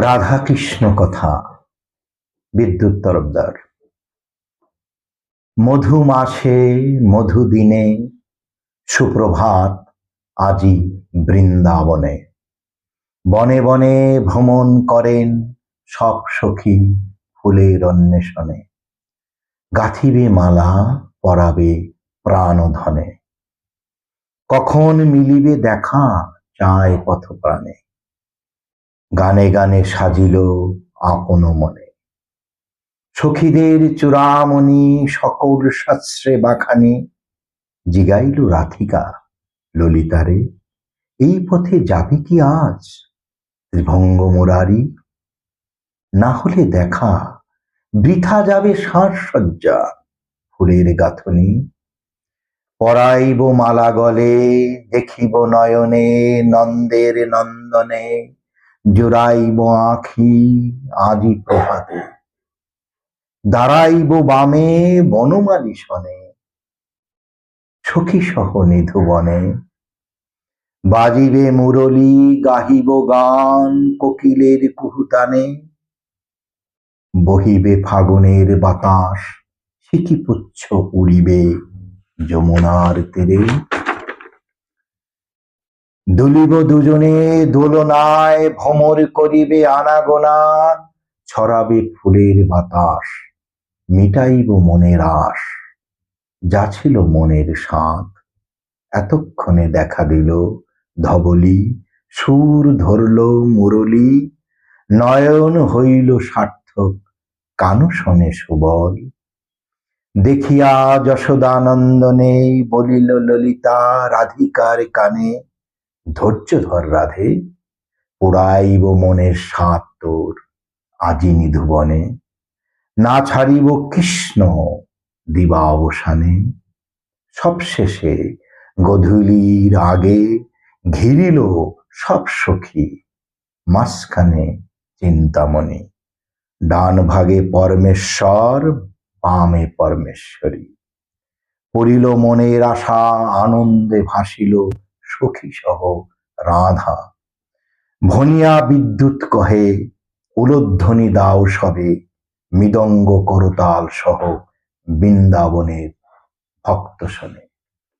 রাধাকৃষ্ণ কথা, বিদ্যুৎ তরফদার। মধু মাসে, মধু দিনে, সুপ্রভাত আজি বৃন্দাবনে। বনে বনে ভ্রমণ করেন সব সখী ফুলের অন্বেষণে। গাথিবে মালা পরাবে প্রাণধনে। কখন মিলিবে দেখা চায় পথ প্রাণে গানে গানে সাজিল আপন মনে। সখীদের চূড়ামণি সকল শাস্ত্রে বাখানি জিগাইল রাধিকা ললিতারে, এই পথে যাবে কি আজ ত্রিভঙ্গ মুরারি? না হলে দেখা, বৃথা যাবে সাজসজ্জা ফুলের গাঁথনি। পরাইব মালা গলে দেখিব নয়নে, নন্দের নন্দনে জোড়াইব আখি আজি প্রভাতে। দাঁড়াইব বামে বনমালী শনে সখী সহ নিধুবনে বাজিবে মুরলি, গাহিব গান কোকিলের কুহুতানে। বহিবে ফাগুনের বাতাস সিকি পুচ্ছ উড়িবে যমুনার তীরে। দুলিব দুজনে, দোলনায় ভ্রমর করিবে আনাগোনা, ছড়াবে ফুলের বাতাস, মিটাইব মনের আশ। যা ছিল মনের স্বাদ, এতক্ষণে দেখা দিল ধবলি, সুর ধরল মুরলি, নয়ন হইল সার্থক কানু শোনে সুবল। দেখিয়া যশোদানন্দনে বলিল ললিতা, রাধিকার কানে ধৈর্য ধর রাধে। পুরাইব মনের সাত তোর আজি নিধুবনে। না ছাড়িব কৃষ্ণ দিবা অবসানে সবশেষে গধূলির আগে ঘিরিল সব সখী মাঝখানে চিন্তামণি। ডান ভাগে পরমেশ্বর, বামে পরমেশ্বরী। পড়িল মনের আশা, আনন্দে ভাসিল সখী সহ রাধা। ভনিয়া বিদ্যুৎ কহে, উলধ্বনি দাও সবে, মৃদঙ্গ করতাল সহ বৃন্দাবনের ভক্ত শোনে।